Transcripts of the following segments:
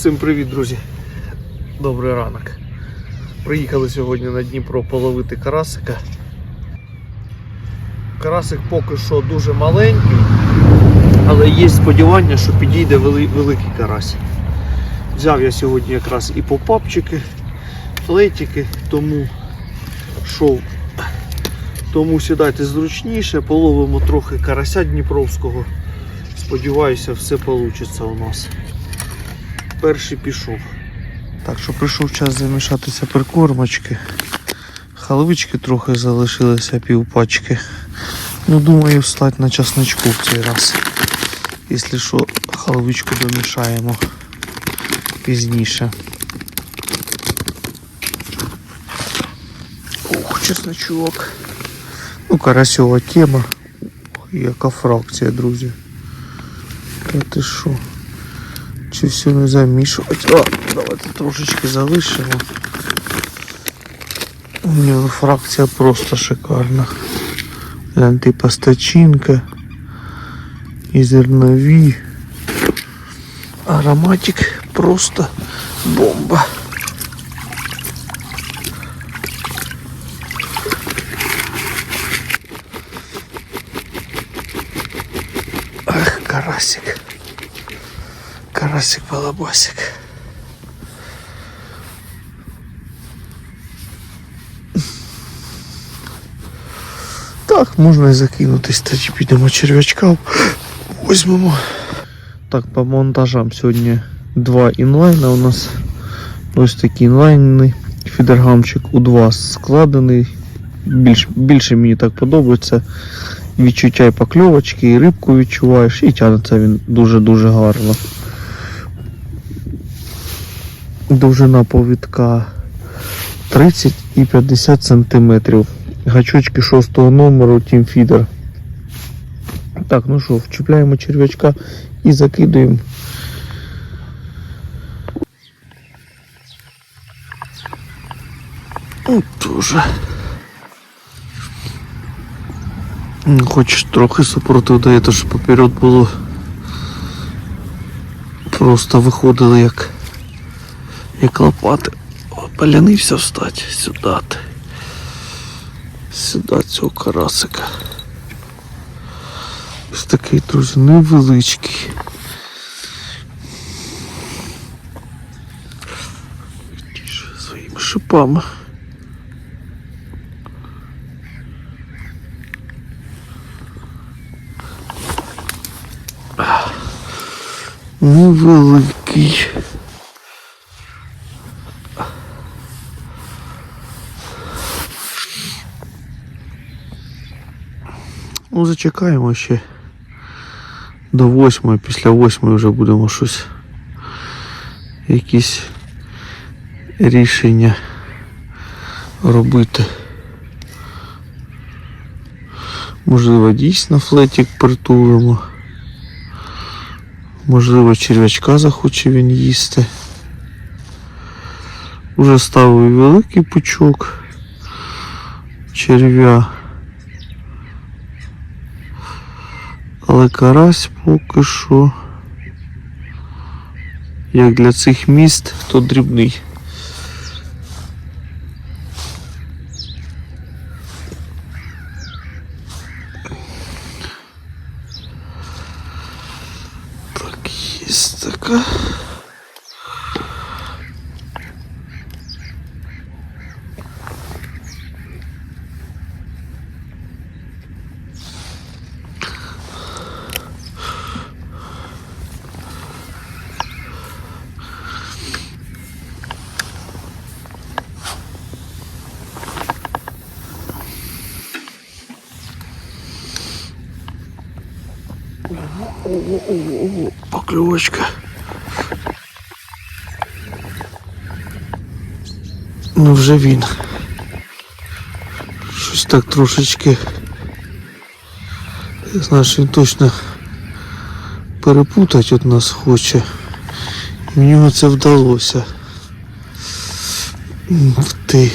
Всім привіт, друзі! Добрий ранок. Приїхали сьогодні на Дніпро половити карасика. Карасик поки що дуже маленький, але є сподівання, що підійде великий карась. Взяв я сьогодні якраз і попапчики, флетики, тому шов. Тому сідайте зручніше, половимо трохи карася Дніпровського. Сподіваюся, все вийде у нас. Перший пішов. Так що прийшов час замішатися прикормочки. Халвички трохи залишилися півпачки. Ну, думаю, встать на часничку в цей раз. Якщо що, халвичку домішаємо пізніше. Ух, чесночок. Ну, карасьова тема. Яка фракція, друзі. Та ти що? Все не замішувати? О, давайте трошечки залишимо. У нього фракція просто шикарна. Гляньте, постачинка І зернові. Ароматик просто бомба. Ах, карасик. Карасик балабасик. Так, можна і закинутись, тоді підемо черв'ячка. Візьмемо. Так, по монтажам сьогодні два інлайна у нас. Ось такий інлайнний фідергамчик у 2 складений. Більш, більше мені так подобається. Відчуття і покльовочки, і рибку відчуваєш, і тягнеться він дуже-дуже гарно. Довжина повідка 30 і 50 см. Гачочки 6 номеру Feeder. Так, ну що, вчіпляємо черв'ячка і закидуємо. От Тоже. Хоч трохи супротив дає, то що поперед було. Просто виходили як як лопати. Полянився встати сюди. Сюди цього карасика. Ось такий, друзі, невеличкий. Своїми шипами. Невеликий. Ну, зачекаємо ще до восьмої, після восьмої вже будемо щось. Якісь рішення робити. Можливо, дійсно флетик притулимо. Можливо, черв'ячка захоче він їсти. Уже ставив великий пучок черв'я. Але карась поки що, як для цих міст, то дрібний. Так, є така. Поклевочка. Ну вже він. Щось так трошечки. Що він точно перепутати від нас хоче. І в нього це вдалося. Ух ти.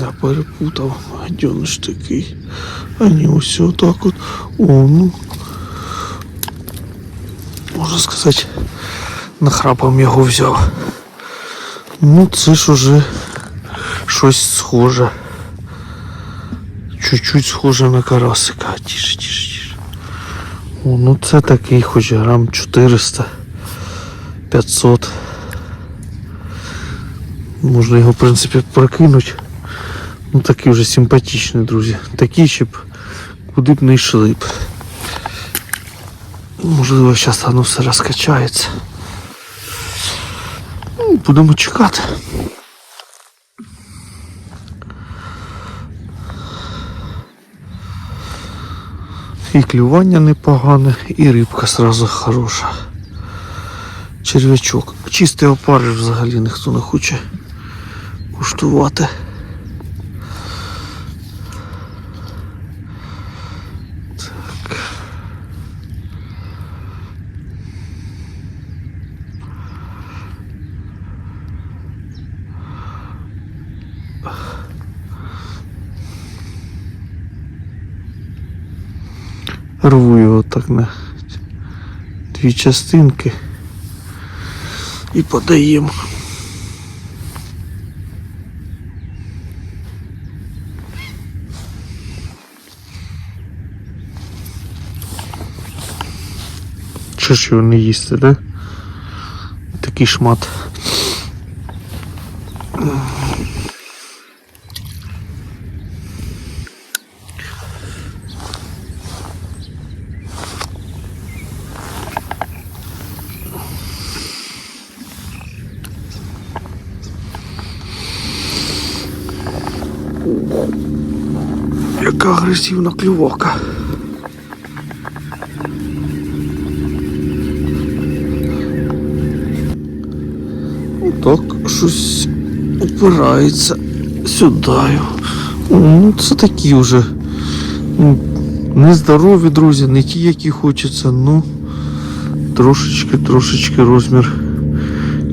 Да, перепутав. Гадьониш такий. А ні, ось отак от. О, ну. Можна сказати, нахрапом його взяв. Ну, це ж уже щось схоже. Чуть-чуть схоже на карасика. Тише, тише, тише. О, ну це такий хоч грам 400. 500. Можна його, в принципі, прокинути. Ну такий вже симпатичний, друзі. Такий, щоб куди б не йшли б. Можливо, зараз воно все розкачається. Ну, Будемо чекати. І клювання непогане, і рибка сразу хороша. Черв'ячок. Чистий опариш взагалі ніхто не хоче куштувати. Так. Рву його так на дві частинки і подаємо. Чи ж його не їсти, да? Такий шмат. Яка агресивна клювака. Так, щось опирається сюди. Ну, це такі вже нездорові, друзі, не ті, які хочеться, ну трошечки, трошечки розмір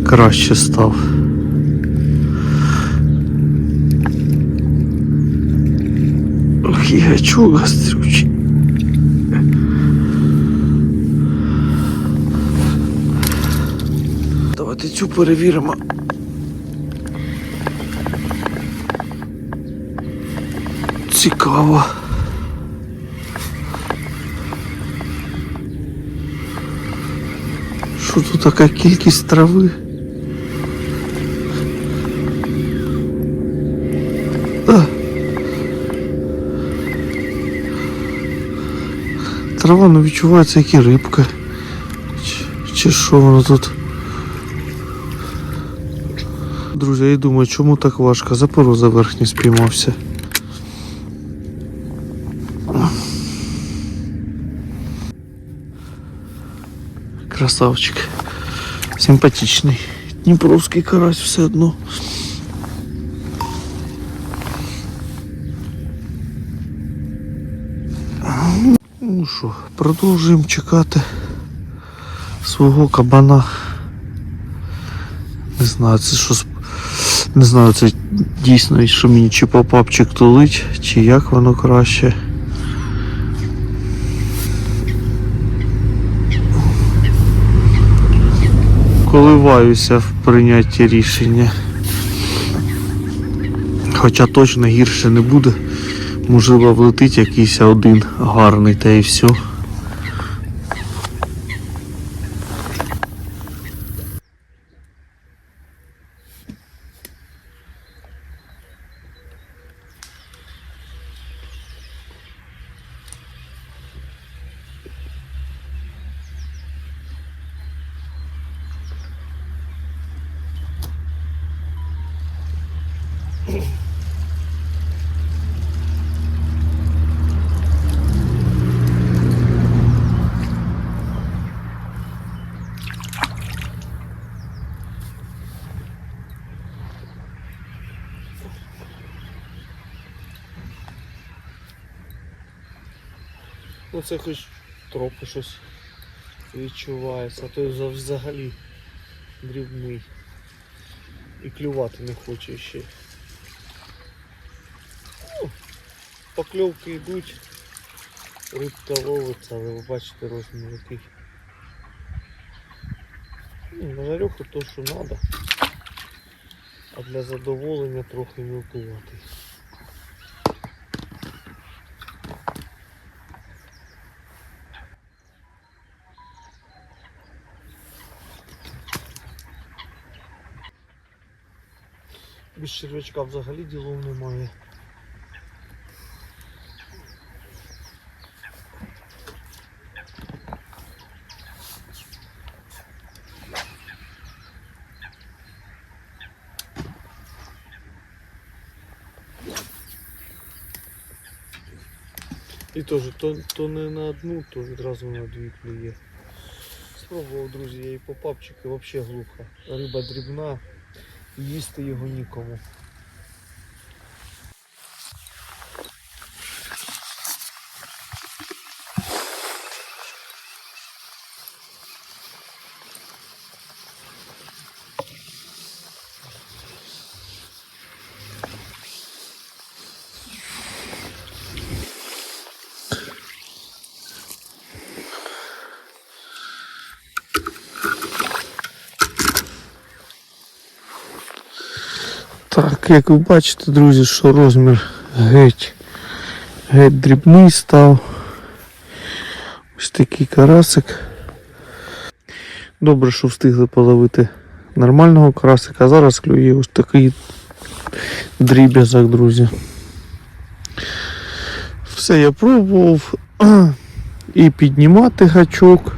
краще став. Ох, і гачок гастрючий. Давайте цю перевіримо. Цікаво. Що тут така кількість трави? Трава ну відчувається як і рибка. Чи, чи що воно тут? Друзі, я думаю, чому так важко? Запороза верхній спіймався. Красавчик. Симпатичний. Дніпровський карась все одно. Ну що, продовжуємо чекати свого кабана. Не знаю, це що не знаю, це дійсно, що мені чи попапчик тулить, чи як воно краще. Коливаюся в прийнятті рішення. Хоча точно гірше не буде. Можливо, влетить якийсь один гарний та і все. Ну це хоч трохи щось відчувається, а то взагалі дрібний. І клювати не хоче ще. покльовки йдуть, рибка ловиться, але ви бачите розмір який. Ну, на жарюху то, що треба. А для задоволення трохи мілкуватий. Без червячка взагалі ділов немає. І теж то, то не на одну, то відразу на дві клює. Спробував, друзі, я і по папчики взагалі глуха. Риба дрібна, їсти його нікому. Так, як ви бачите, друзі, що розмір геть, геть дрібний став. Ось такий карасик. Добре, що встигли половити нормального карасика, а зараз клює ось такий дріб'язок, друзі. Все я пробував і піднімати гачок,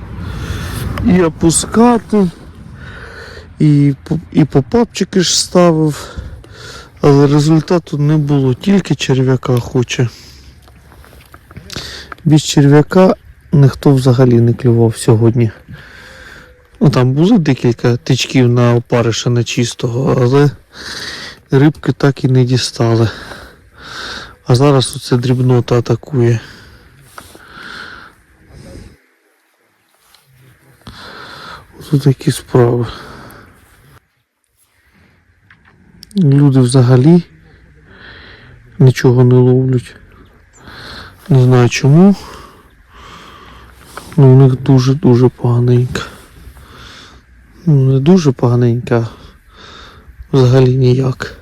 і опускати, і, і попапчики ж ставив. Але результату не було, тільки черв'яка хоче. Без черв'яка ніхто взагалі не клював сьогодні. Ну там було декілька тичків на опариша на чистого, але рибки так і не дістали. А зараз оце дрібнота атакує. Ось такі справи. Люди взагалі нічого не ловлять. Не знаю чому. Ну, у них дуже-дуже поганенько. Ну, не дуже поганенько, а взагалі ніяк.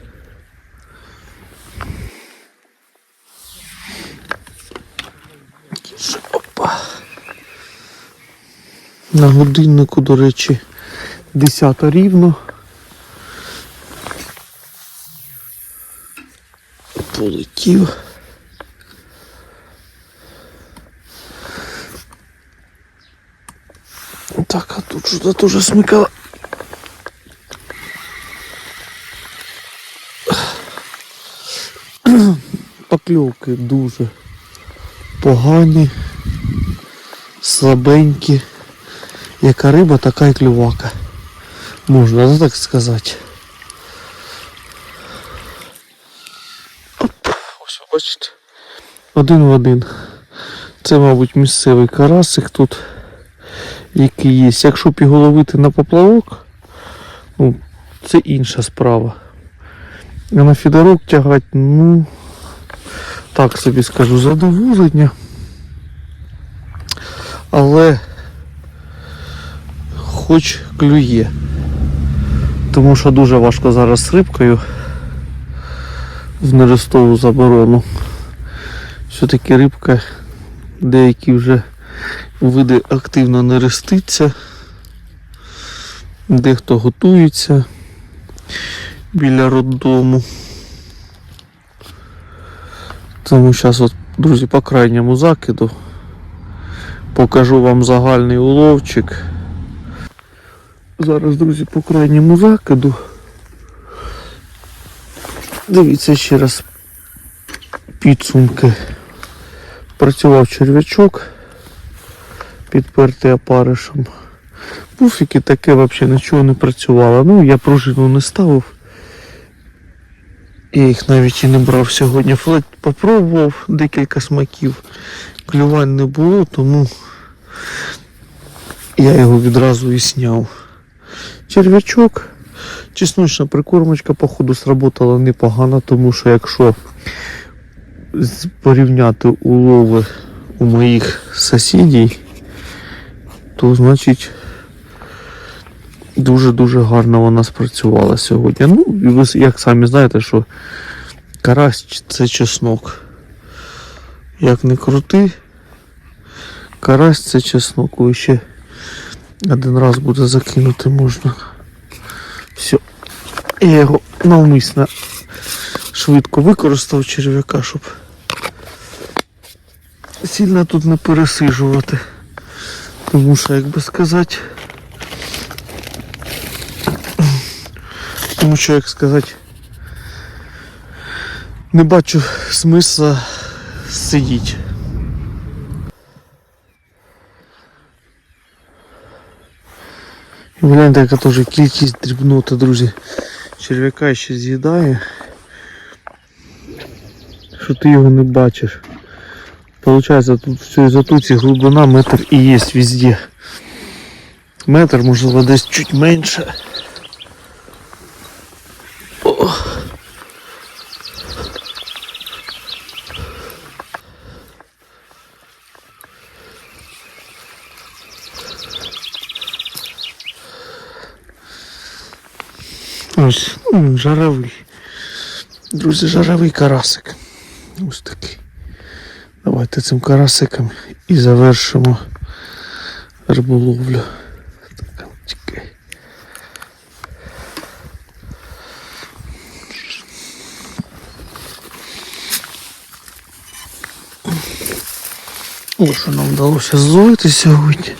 Опа. На годиннику, до речі, 10 рівно. Полетів. Так, а тут що-то теж смикало. Покльовки дуже погані, слабенькі. Яка риба, така й клювака. Можна ну, так сказати. Ось ви бачите. Один в один. Це, мабуть, місцевий карасик тут, який є. Якщо б його ловити на поплавок, ну, це інша справа. А на фідерок тягати, ну, так собі скажу, задоволення. Але хоч клює. Тому що дуже важко зараз з рибкою в нерестову заборону. Все-таки рибка деякі вже види активно нереститься, дехто готується біля роддому. Тому зараз, от, друзі, по крайньому закиду покажу вам загальний уловчик. Зараз, друзі, по крайньому закиду. Дивіться ще раз підсумки. Працював черв'ячок, підпертий опаришем. Пуфіки таке взагалі нічого не працювало. Ну, я пружину не ставив. Я їх навіть і не брав сьогодні. Флет попробував декілька смаків. Клювань не було, тому я його відразу і сняв. Черв'ячок. Чесночна прикормочка, походу, сработала непогано, тому що якщо порівняти улови у моїх сусідів, то значить дуже-дуже гарно вона спрацювала сьогодні. Ну, і ви як самі знаєте, що карась це чеснок. Як не крути, карась це чеснок. І ще один раз буде закинути можна. Я його навмисно швидко використав черв'яка, щоб сильно тут не пересижувати. Тому що, як би сказати, тому що, як сказати, не бачу смисла сидіти. Гляньте, яка теж кількість дрібноти, друзі. Черв'яка ще з'їдає. Що ти його не бачиш. Получається, тут в цій затуці глибина метр і є везде. Метр, можливо, десь чуть менше. О. Ось, ну, жаровий. Друзі, жаровий карасик. Ось такий. Давайте цим карасиком і завершимо риболовлю. Так, чекай. О, що нам вдалося зловити сьогодні.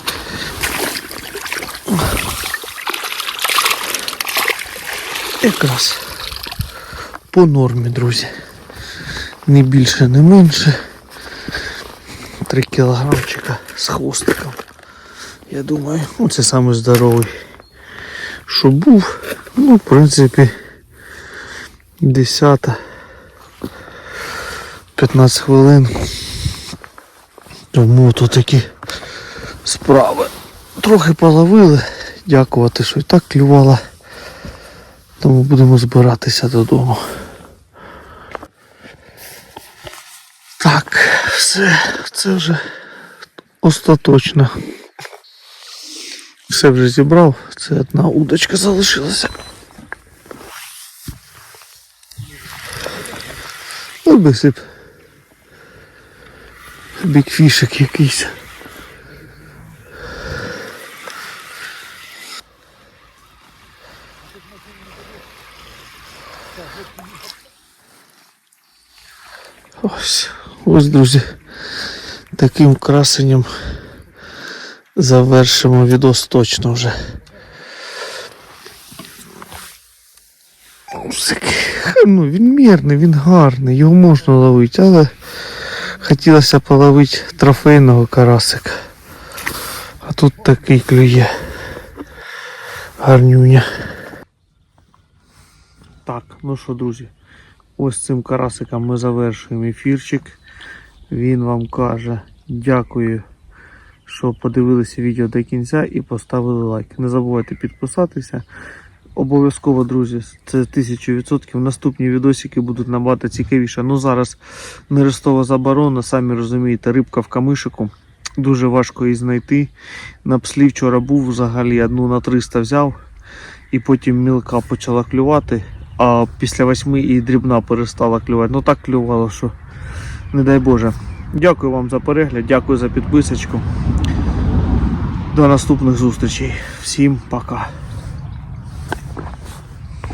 Якраз по нормі, друзі. Не більше, не менше. 3 кілограмчика з хвостиком. Я думаю, ну це самий здоровий, що був. Ну, в принципі, 10 15 хвилин. Тому то такі справи. Трохи половили. Дякувати, що і так клювало. Тому будемо збиратися додому. Так, все, це вже остаточно. Все вже зібрав, це одна удочка залишилася. Ну, бисип. Бікфішик якийсь. Ось, ось, друзі, таким красенням завершимо відос точно вже. Ну, він мірний, він гарний, його можна ловити, але хотілося половити трофейного карасика. А тут такий клює. Гарнюня. Так, ну що, друзі, ось цим карасиком ми завершуємо ефірчик. Він вам каже дякую, що подивилися відео до кінця і поставили лайк. Не забувайте підписатися. Обов'язково, друзі, це 1000%. Наступні відосики будуть набагато цікавіше. Ну зараз нерестова заборона, самі розумієте, рибка в камишику. Дуже важко її знайти. На пслі вчора був взагалі одну на 300 взяв, і потім мілка почала клювати, а після восьми і дрібна перестала клювати. Ну так клювало, що не дай Боже. Дякую вам за перегляд, дякую за підписочку. До наступних зустрічей. Всім пока.